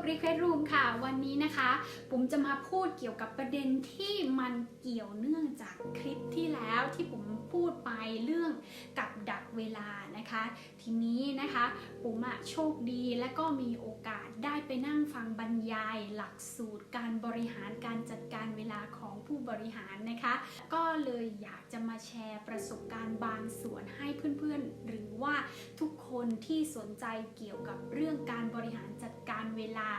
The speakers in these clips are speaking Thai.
กับ Request Room ค่ะ วันนี้นะคะผมจะมาพูดเกี่ยวกับประเด็นที่มันเกี่ยวเนื่องจากคลิปที่แล้วที่ผมพูดไปเรื่องกับดักเวลานะคะ ทีนี้นะคะผมอะโชคดีและก็มีโอกาสได้ไปนั่งฟังบรรยายหลักสูตรการบริหารการจัดการเวลาของผู้บริหารนะคะ ก็เลยอยากจะมาแชร์ประสบการณ์บางส่วนให้เพื่อนๆ หรือว่าทุกคนที่สนใจเกี่ยวกับเรื่องการบริหารจัดการ เวลา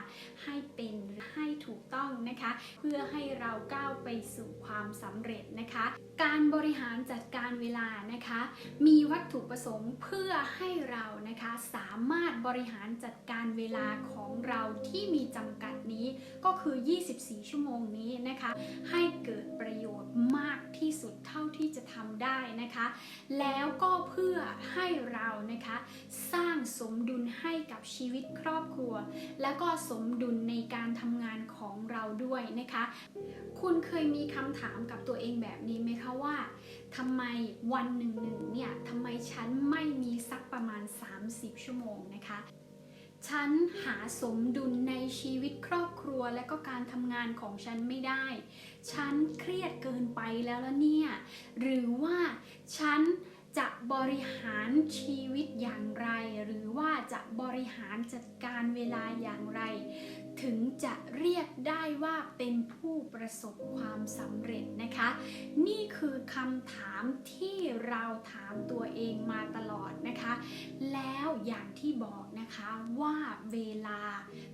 ให้เป็นให้ถูกต้องนะคะ เพื่อให้เราก้าวไปสู่ความสำเร็จนะคะ การบริหารจัดการเวลานะคะ มีวัตถุประสงค์เพื่อให้เรานะคะสามารถบริหารจัดการเวลาของเราที่มีจำกัดนี้ก็คือ 24 ชั่วโมงนี้นะคะ ให้เกิดประโยชน์มากที่สุดเท่าที่จะทำได้นะคะ แล้วก็เพื่อให้เรานะคะ สร้างสมดุลให้กับชีวิตครอบครัว แล้วก็สมดุลในการทำงานของเราด้วยนะคะ คุณเคยมีคำถามกับตัวเองแบบนี้ไหมคะว่าทำไมวันหนึ่งหนึ่งเนี่ยทำไมฉันไม่มีสักประมาณ 30 ชั่วโมงนะคะฉันหาสมดุลในชีวิตครอบครัวและก็การทำงานของฉันไม่ได้ ฉันเครียดเกินไปแล้วละเนี่ย หรือว่าฉัน จะบริหารชีวิตอย่างไร หรือว่าจะบริหารจัดการเวลาอย่างไร ถึงจะเรียกได้ว่าเป็นผู้ประสบความสำเร็จนะคะ นี่คือคำถามที่เราถามตัวเองมาตลอดนะคะ แล้วอย่างที่บอกนะคะว่าเวลา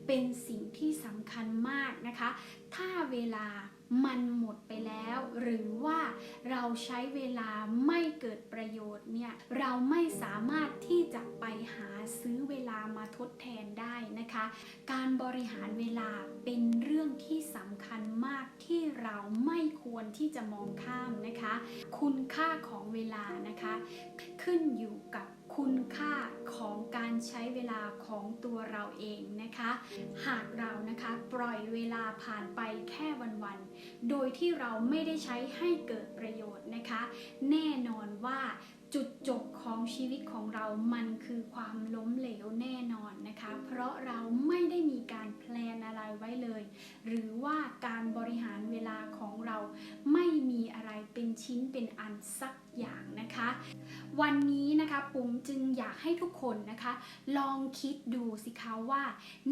เป็นสิ่งที่สำคัญมากนะคะ ถ้าเวลา มันหมดไปแล้ว หรือว่าเราใช้เวลาไม่เกิดประโยชน์เนี่ยเราไม่สามารถที่จะไปหาซื้อเวลามาทดแทนได้นะคะ การบริหารเวลาเป็นเรื่องที่สำคัญมากที่เราไม่ควรที่จะมองข้ามนะคะ คุณค่าของเวลานะคะ ขึ้นอยู่กับ คุณค่าของการใช้เวลาของตัวเราเองนะคะ หากเรานะคะปล่อยเวลาผ่านไปแค่วันๆ โดยที่เราไม่ได้ใช้ให้เกิดประโยชน์นะคะ แน่นอนว่าจุดจบของชีวิตของเรามันคือความล้มเหลวแน่นอนนะคะ เพราะเราไม่ได้มีการแพลนอะไรไว้เลย หรือว่าการบริหารเวลาของเราไม่มีอะไรเป็นชิ้นเป็นอันสัก อย่างนะคะ วันนี้นะคะปุ๋มจึงอยากให้ทุกคนนะคะ ลองคิดดูสิคะว่า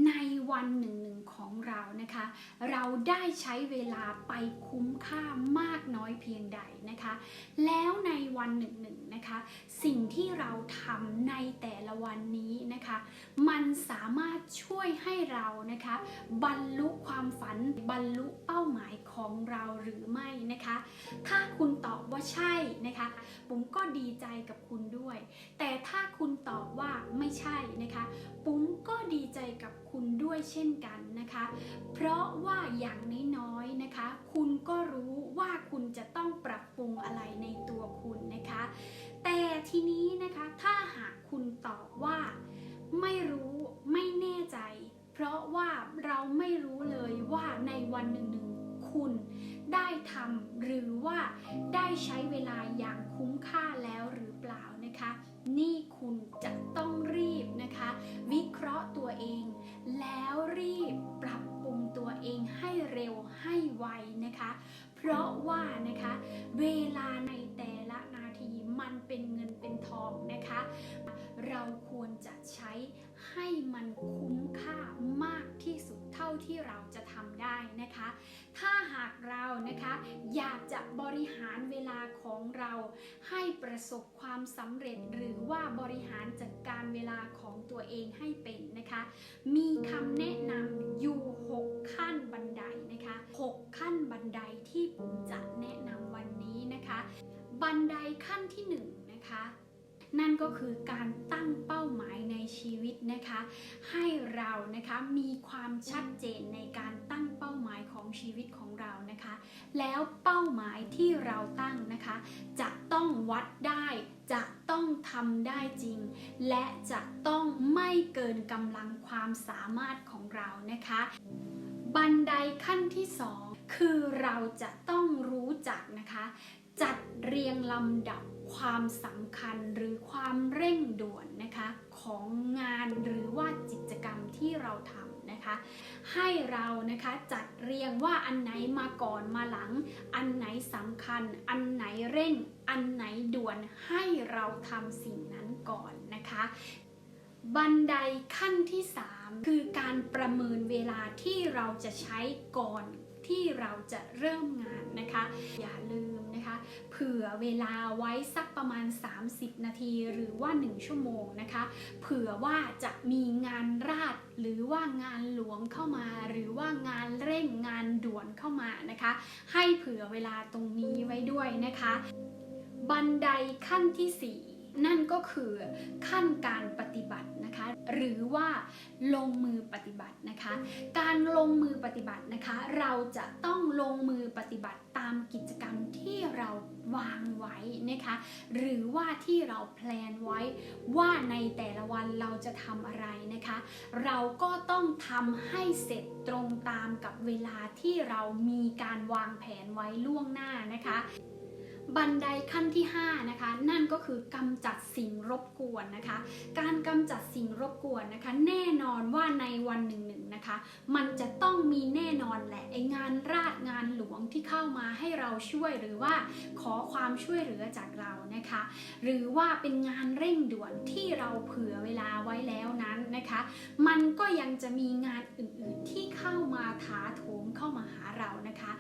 ในวันหนึ่งหนึ่งของเรานะคะ เราได้ใช้เวลาไปคุ้มค่ามากน้อยเพียงใดนะคะ แล้วในวันหนึ่งหนึ่งนะคะ สิ่งที่เราทำในแต่ละวันนี้นะคะ มันสามารถช่วยให้เรานะคะ บรรลุความฝันบรรลุเป้าหมายของเราหรือไม่นะคะ ถ้าคุณ ว่าใช่นะคะปุ๋มก็ดีใจกับคุณด้วย แต่ถ้าคุณตอบว่าไม่ใช่นะคะปุ๋มก็ดีใจกับคุณด้วยเช่นกันนะคะ เพราะว่าอย่างน้อยๆนะคะ คุณก็รู้ว่าคุณจะต้องปรับปรุงอะไรในตัวคุณนะคะ แต่ทีนี้นะคะถ้าหากคุณตอบว่าไม่รู้ไม่แน่ใจ เพราะว่าเราไม่รู้เลยว่าในวันหนึ่งหนึ่ง คุณได้ทำหรือว่าได้ใช้เวลาอย่างคุ้มค่าแล้วหรือเปล่านะคะ นี่คุณจะต้องรีบนะคะ วิเคราะห์ตัวเอง แล้วรีบปรับปรุงตัวเองให้เร็วให้ไวนะคะ เพราะว่านะคะเวลาในแต่ละนาทีมันเป็นเงินเป็นทองนะคะ เราควรจะใช้ให้มันคุ้มามากที่สุดเท่าที่เราจะทำได้นะคะ ถ้าหากเรานะคะอยากจะบริหารเวลาของเรา ให้ประสบความสำเร็จหรือว่าบริหารจัดการเวลาของตัวเองให้เป็นนะคะ มีคำแนะนำอยู่ 6 ขั้นบันไดนะคะ 6 ขั้นบันไดที่ผมจะแนะนำวันนี้นะคะ บันไดขั้นที่1นะคะ นั่นก็คือการตั้งเป้าหมายในชีวิตนะคะ ให้เรานะคะมีความชัดเจนในการตั้งเป้าหมายของชีวิตของเรานะคะ แล้วเป้าหมายที่เราตั้งนะคะ จะต้องวัดได้จะต้องทำได้จริง และจะต้องไม่เกินกำลังความสามารถของเรานะคะ บันไดขั้นที่สองคือเราจะต้องรู้จักนะคะ จัดเรียงลำดับความสำคัญหรือความเร่งด่วนนะคะของงานหรือว่ากิจกรรมที่เราทำนะคะ ให้เรานะคะจัดเรียงว่าอันไหนมาก่อนมาหลัง อันไหนสำคัญ อันไหนเร่ง อันไหนด่วนให้เราทำสิ่งนั้นก่อนนะคะบันไดขั้นที่ 3 คือการประเมินเวลาที่เราจะใช้ก่อนที่เราจะเริ่มงานนะคะ อย่าลืม เผื่อเวลาไว้สักประมาณ 30 นาทีหรือว่า 1 ชั่วโมงนะคะ เผื่อว่าจะมีงานราดหรือว่างานหลวงเข้ามา หรือว่างานเร่งงานด่วนเข้ามานะคะ ให้เผื่อเวลาตรงนี้ไว้ด้วยนะคะ บันไดขั้นที่ 4 นั่นก็คือขั้นการปฏิบัติ หรือว่าลงมือปฏิบัตินะคะ การลงมือปฏิบัตินะคะ เราจะต้องลงมือปฏิบัติตามกิจกรรมที่เราวางไว้นะคะ หรือว่าที่เราแพลนไว้ว่าในแต่ละวันเราจะทำอะไรนะคะ เราก็ต้องทำให้เสร็จตรงตามกับเวลาที่เรามีการวางแผนไว้ล่วงหน้านะคะ บันไดขั้นที่ 5 นะคะ นั่นก็คือกำจัดสิ่งรบกวนนะคะ การกำจัดสิ่งรบกวนนะคะ แน่นอนว่าในวันหนึ่งหนึ่งนะคะ มันจะต้องมีแน่นอนแหละไองานราชงานหลวงที่เข้ามาให้เราช่วยหรือว่าขอความช่วยเหลือจากเรานะคะ หรือว่าเป็นงานเร่งด่วนที่เราเผื่อเวลาไว้แล้วนั้นนะคะ มันก็ยังจะมีงานอื่นๆที่เข้ามาถาโถมเข้ามาหาเรานะคะ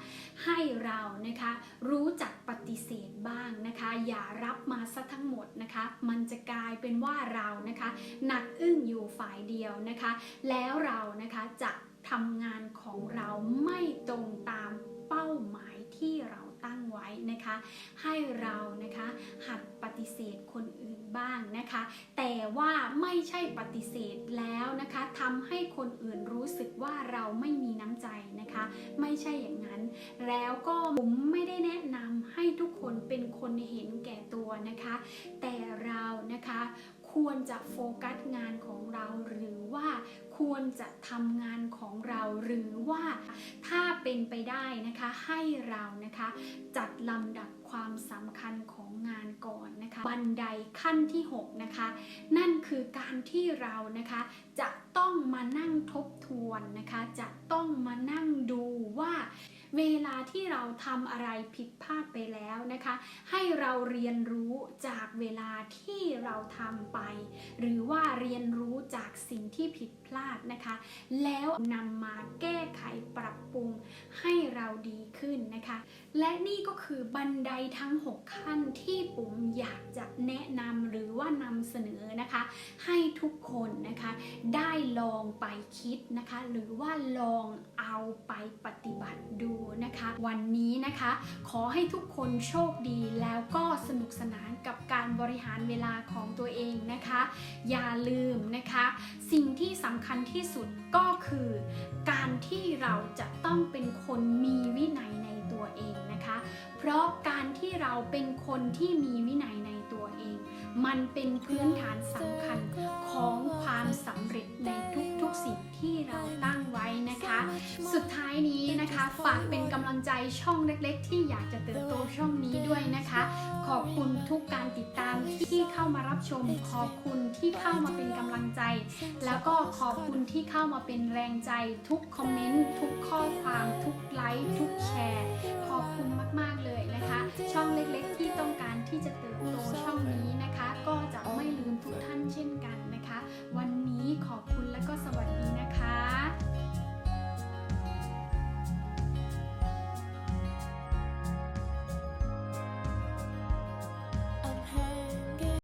ให้เรานะคะรู้จักปฏิเสธบ้างนะคะ อย่ารับมาซะทั้งหมดนะคะ มันจะกลายเป็นว่าเรานะคะหนักอึ้งอยู่ฝ่ายเดียวนะคะ แล้วเรานะคะจะทำงานของเราไม่ตรงตามเป้าหมายที่เรา ตั้งไว้นะคะ ให้เรานะคะหัดปฏิเสธคนอื่นบ้างนะคะ แต่ว่าไม่ใช่ปฏิเสธแล้วนะคะทำให้คนอื่นรู้สึกว่าเราไม่มีน้ำใจนะคะ ไม่ใช่อย่างนั้น แล้วก็ผมไม่ได้แนะนำให้ทุกคนเป็นคนเห็นแก่ตัวนะคะ แต่เรานะคะ ควรจะโฟกัสงานของเราหรือว่าควรจะทำงานของเราหรือว่าถ้าเป็นไปได้นะคะให้เรานะคะจัดลำดับความสำคัญของงานก่อนนะคะ บันไดขั้นที่ 6 นะคะ นั่นคือการที่เรานะคะจะต้องมานั่งทบทวนนะคะ จะต้องมานั่งดูว่า เวลาที่เราทำอะไรผิดพลาดไปแล้วนะคะ ให้เราเรียนรู้จากเวลาที่เราทำไป หรือว่าเรียนรู้จากสิ่งที่ผิดพลาดนะคะ แล้วนำมาแก้ไขปรับปรุงให้เราดีขึ้นนะคะ และนี่ก็คือบันไดทั้ง 6 ขั้นที่ปุ๋มอยากจะแนะนำหรือว่านำเสนอนะคะ ให้ทุกคนนะคะได้ลองไปคิดนะคะ หรือว่าลองเอาไปปฏิบัติดูนะคะ วันนี้นะคะ ขอให้ทุกคนโชคดีแล้วก็สนุกสนานกับการบริหารเวลาของตัวเองนะคะ อย่าลืมนะคะ สิ่งที่สำคัญที่สุดก็คือ การที่เราจะต้องเป็นคนมีวินัยในตัวเองนะคะ เพราะการที่เราเป็นคนที่มีวินัยในตัวเอง มันเป็นพื้นฐานสำคัญของความสำเร็จในทุกๆสิ่งที่เราตั้งไว้นะคะ สุดท้ายนี้นะคะฝากเป็นกำลังใจช่องเล็ก ๆ ที่อยากจะเติบโตช่องนี้ด้วยนะคะ ขอบคุณทุกการติดตามที่เข้ามารับชม ขอบคุณที่เข้ามาเป็นกำลังใจ แล้วก็ขอบคุณที่เข้ามาเป็นแรงใจ ทุกคอมเมนต์ทุกข้อความ ทุกไลค์ทุกแชร์ ขอบคุณมากๆเลยนะคะ ช่องเล็กๆ ที่จะเติบโตช่องนี้นะคะ ก็จะไม่ลืมทุกท่านเช่นกันนะคะ วัน